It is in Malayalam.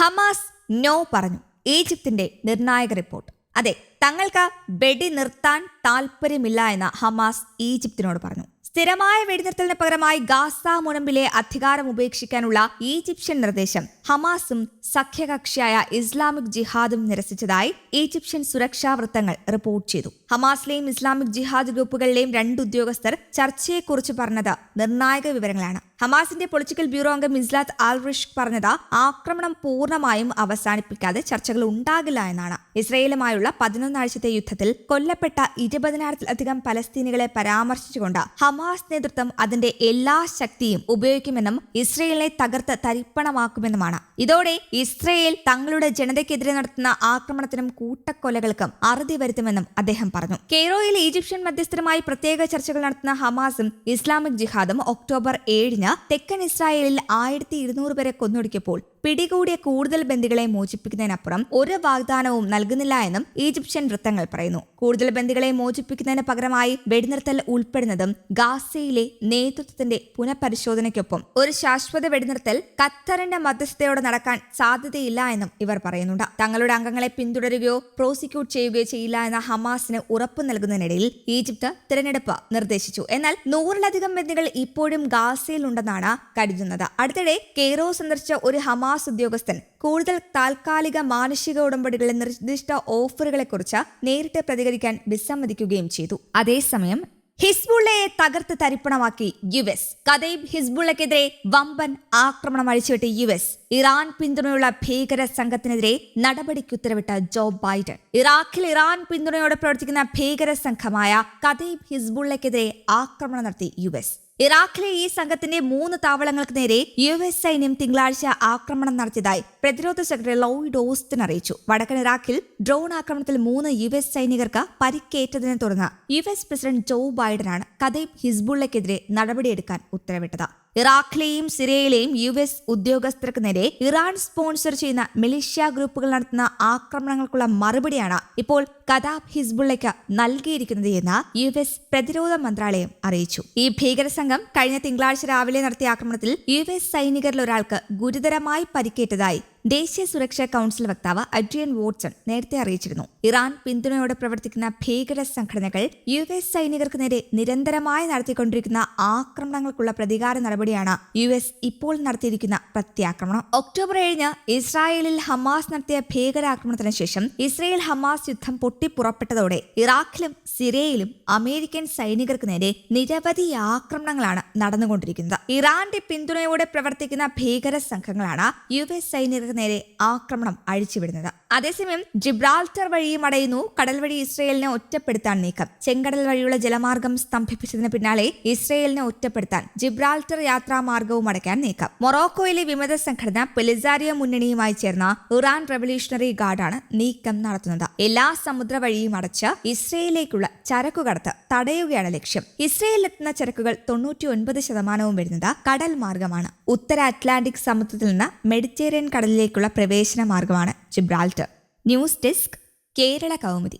ഹമാസ് നോ പറഞ്ഞു. ഈജിപ്തിന്റെ നിർണായക റിപ്പോർട്ട്. അതെ തങ്ങൾക്ക് വെടി നിർത്താൻ താൽപ്പര്യമില്ല എന്ന് ഹമാസ് ഈജിപ്തിനോട് പറഞ്ഞു. സ്ഥിരമായ വെടിനിർത്തലിന് പകരമായി ഗാസ മുനമ്പിലെ അധികാരം ഉപേക്ഷിക്കാനുള്ള ഈജിപ്ഷ്യൻ നിർദ്ദേശം ഹമാസും സഖ്യകക്ഷിയായ ഇസ്ലാമിക് ജിഹാദും നിരസിച്ചതായി ഈജിപ്ഷ്യൻ സുരക്ഷാ വൃത്തങ്ങൾ റിപ്പോർട്ട് ചെയ്തു. ഹമാസിലെയും ഇസ്ലാമിക് ജിഹാദ് ഗ്രൂപ്പുകളിലെയും രണ്ട് ഉദ്യോഗസ്ഥർ ചർച്ചയെക്കുറിച്ച് പറഞ്ഞത് നിർണായക വിവരങ്ങളാണ്. ഹമാസിന്റെ പൊളിറ്റിക്കൽ ബ്യൂറോ അംഗം മിസ്ലാത്ത് ആൽ റിഷ്ക് പറഞ്ഞത് ആക്രമണം പൂർണമായും അവസാനിപ്പിക്കാതെ ചർച്ചകൾ ഉണ്ടാകില്ല എന്നാണ്. ഇസ്രയേലുമായുള്ള പതിനൊന്നാഴ്ചത്തെ യുദ്ധത്തിൽ കൊല്ലപ്പെട്ട ഇരുപതിനായിരത്തിലധികം പലസ്തീനികളെ പരാമർശിച്ചുകൊണ്ട് ഹമാസ് നേതൃത്വം അതിന്റെ എല്ലാ ശക്തിയും ഉപയോഗിക്കുമെന്നും ഇസ്രയേലിനെ തകർത്ത് തരിപ്പണമാക്കുമെന്നുമാണ്. ഇതോടെ ഇസ്രയേൽ തങ്ങളുടെ ജനതയ്ക്കെതിരെ നടത്തുന്ന ആക്രമണത്തിനും കൂട്ടക്കൊലകൾക്കും അറുതി വരുത്തുമെന്നും അദ്ദേഹം പറഞ്ഞു. കെയ്റോയിൽ ഈജിപ്ഷ്യൻ മധ്യസ്ഥരുമായി പ്രത്യേക ചർച്ചകൾ നടത്തുന്ന ഹമാസും ഇസ്ലാമിക് ജിഹാദും ഒക്ടോബർ ഏഴിന് തെക്കൻ ഇസ്രായേലിൽ ആയിരത്തി ഇരുന്നൂറ് പേരെ കൊന്നൊടുക്കിയപ്പോൾ പിടികൂടിയ കൂടുതൽ ബന്ദികളെ മോചിപ്പിക്കുന്നതിനപ്പുറം ഒരു വാഗ്ദാനവും നൽകുന്നില്ല എന്നും ഈജിപ്ഷ്യൻ വൃത്തങ്ങൾ പറയുന്നു. കൂടുതൽ ബന്ദികളെ മോചിപ്പിക്കുന്നതിന് പകരമായി വെടിനിർത്തൽ ഉൾപ്പെടുന്നതും ഗാസയിലെ നേതൃത്വത്തിന്റെ പുനഃപരിശോധനയ്ക്കൊപ്പം ഒരു ശാശ്വത വെടിനിർത്തൽ ഖത്തറിന്റെ മധ്യസ്ഥതയോടെ നടക്കാൻ സാധ്യതയില്ല എന്നും ഇവർ പറയുന്നുണ്ട്. തങ്ങളുടെ അംഗങ്ങളെ പിന്തുടരുകയോ പ്രോസിക്യൂട്ട് ചെയ്യുകയോ ചെയ്യില്ല എന്ന ഹമാസിന് ഉറപ്പ് നൽകുന്നതിനിടയിൽ ഈജിപ്ത് തിരഞ്ഞെടുപ്പ് നിർദ്ദേശിച്ചു. എന്നാൽ നൂറിലധികം ബന്ദികൾ ഇപ്പോഴും ഗാസയിലുണ്ടെന്നാണ് കരുതുന്നത്. അടുത്തിടെ കെയ്റോ സന്ദർശിച്ച ഒരു ഹമാസ് ഉദ്യോഗസ്ഥൻ കൂടുതൽ താൽക്കാലിക മാനുഷിക ഉടമ്പടികളിലെ നിർദ്ദിഷ്ട ഓഫറുകളെക്കുറിച്ച് നേരിട്ട് പ്രതികരിക്കാൻ വിസമ്മതിക്കുകയും ചെയ്തു. അതേസമയം ഹിസ്ബുള്ളയെ തകർത്ത് തരിപ്പണമാക്കി യു എസ്. കഥയും ഹിസ്ബുള്ളക്കെതിരെ വമ്പൻ ആക്രമണം അഴിച്ചുവിട്ട് യു എസ്. ഇറാൻ പിന്തുണയുള്ള ഭീകര സംഘത്തിനെതിരെ നടപടിക്ക് ഉത്തരവിട്ട ജോ ബൈഡൻ. ഇറാഖിൽ ഇറാൻ പിന്തുണയോടെ പ്രവർത്തിക്കുന്ന ഭീകര സംഘമായ കഥയും ഹിസ്ബുള്ളക്കെതിരെ ആക്രമണം നടത്തി യു എസ്. ഇറാഖിലെ ഈ സംഘത്തിന്റെ മൂന്ന് താവളങ്ങൾക്ക് നേരെ യു എസ് സൈന്യം തിങ്കളാഴ്ച ആക്രമണം നടത്തിയതായി പ്രതിരോധ സെക്രട്ടറി ലോയിഡ് ഓസ്റ്റിൻ അറിയിച്ചു. വടക്കൻ ഇറാഖിൽ ഡ്രോൺ ആക്രമണത്തിൽ മൂന്ന് യു എസ് സൈനികർക്ക് പരിക്കേറ്റതിനെ തുടർന്ന് യു എസ് പ്രസിഡന്റ് ജോ ബൈഡനാണ് കഥയും ഹിസ്ബുള്ളക്കെതിരെ നടപടിയെടുക്കാൻ ഉത്തരവിട്ടത്. ഇറാഖിലെയും സിറിയയിലെയും യു എസ് ഉദ്യോഗസ്ഥർക്ക് നേരെ ഇറാൻ സ്പോൺസർ ചെയ്യുന്ന മിലിഷ്യ ഗ്രൂപ്പുകൾ നടത്തുന്ന ആക്രമണങ്ങൾക്കുള്ള മറുപടിയാണ് ഇപ്പോൾ കദാബ് ഹിസ്ബുള്ളയ്ക്ക് നൽകിയിരിക്കുന്നത് എന്ന് യു എസ് പ്രതിരോധ മന്ത്രാലയം അറിയിച്ചു. ഈ ഭീകര സംഘം കഴിഞ്ഞ തിങ്കളാഴ്ച രാവിലെ നടത്തിയ ആക്രമണത്തിൽ യു എസ് സൈനികരിൽ ഒരാൾക്ക് ഗുരുതരമായി പരിക്കേറ്റതായി ദേശീയ സുരക്ഷാ കൌൺസിൽ വക്താവ് അഡ്രിയൻ വോട്ട്സൺ നേരത്തെ അറിയിച്ചിരുന്നു. ഇറാൻ പിന്തുണയോടെ പ്രവർത്തിക്കുന്ന ഭീകര സംഘടനകൾ യു എസ് സൈനികർക്ക് നേരെ നിരന്തരമായി നടത്തിക്കൊണ്ടിരിക്കുന്ന ആക്രമണങ്ങൾക്കുള്ള പ്രതികാര നടപടിയാണ് യു എസ് ഇപ്പോൾ നടത്തിയിരിക്കുന്ന പ്രത്യാക്രമണം. ഒക്ടോബർ ഏഴിന് ഇസ്രായേലിൽ ഹമാസ് നടത്തിയ ഭീകരാക്രമണത്തിന് ശേഷം ഇസ്രായേൽ ഹമാസ് യുദ്ധം പൊട്ടിപ്പുറപ്പെട്ടതോടെ ഇറാഖിലും സിറിയയിലും അമേരിക്കൻ സൈനികർക്ക് നേരെ നിരവധി ആക്രമണങ്ങളാണ് നടന്നുകൊണ്ടിരിക്കുന്നത്. ഇറാന്റെ പിന്തുണയോടെ പ്രവർത്തിക്കുന്ന ഭീകര സംഘങ്ങളാണ് യു എസ് സൈനികർക്ക് നേരെ ആക്രമണം അഴിച്ചുവിടുന്നത്. അതേസമയം ജിബ്രാൾട്ടർ വഴിയും അടയുന്നു. കടൽ വഴി ഇസ്രയേലിനെ ഒറ്റപ്പെടുത്താൻ നീക്കം. ചെങ്കടൽ വഴിയുള്ള ജലമാർഗം സ്തംഭിപ്പിച്ചതിന് പിന്നാലെ ഇസ്രയേലിനെ ഒറ്റപ്പെടുത്താൻ ജിബ്രാൾട്ടർ യാത്രാമാർഗവും അടയ്ക്കാൻ നീക്കം. മൊറോക്കോയിലെ വിമത സംഘടന പെലിസാരിയ മുന്നണിയുമായി ചേർന്ന ഇറാൻ റവല്യൂഷണറി ഗാർഡാണ് നീക്കം നടത്തുന്നത്. എല്ലാ സമുദ്ര വഴിയും അടച്ച് ഇസ്രയേലിലേക്കുള്ള ചരക്കുകടത്ത് തടയുകയാണ് ലക്ഷ്യം. ഇസ്രയേലിലെത്തുന്ന ചരക്കുകൾ തൊണ്ണൂറ്റി ഒൻപത് ശതമാനവും വരുന്നത് കടൽ മാർഗമാണ് ഉത്തര അറ്റ്ലാന്റിക് സമുദ്രത്തിൽ നിന്ന് മെഡിറ്ററേനിയൻ കടലിലേക്കുള്ള പ്രവേശന മാർഗമാണ് Gibraltar news desk Kerala Kaumudi.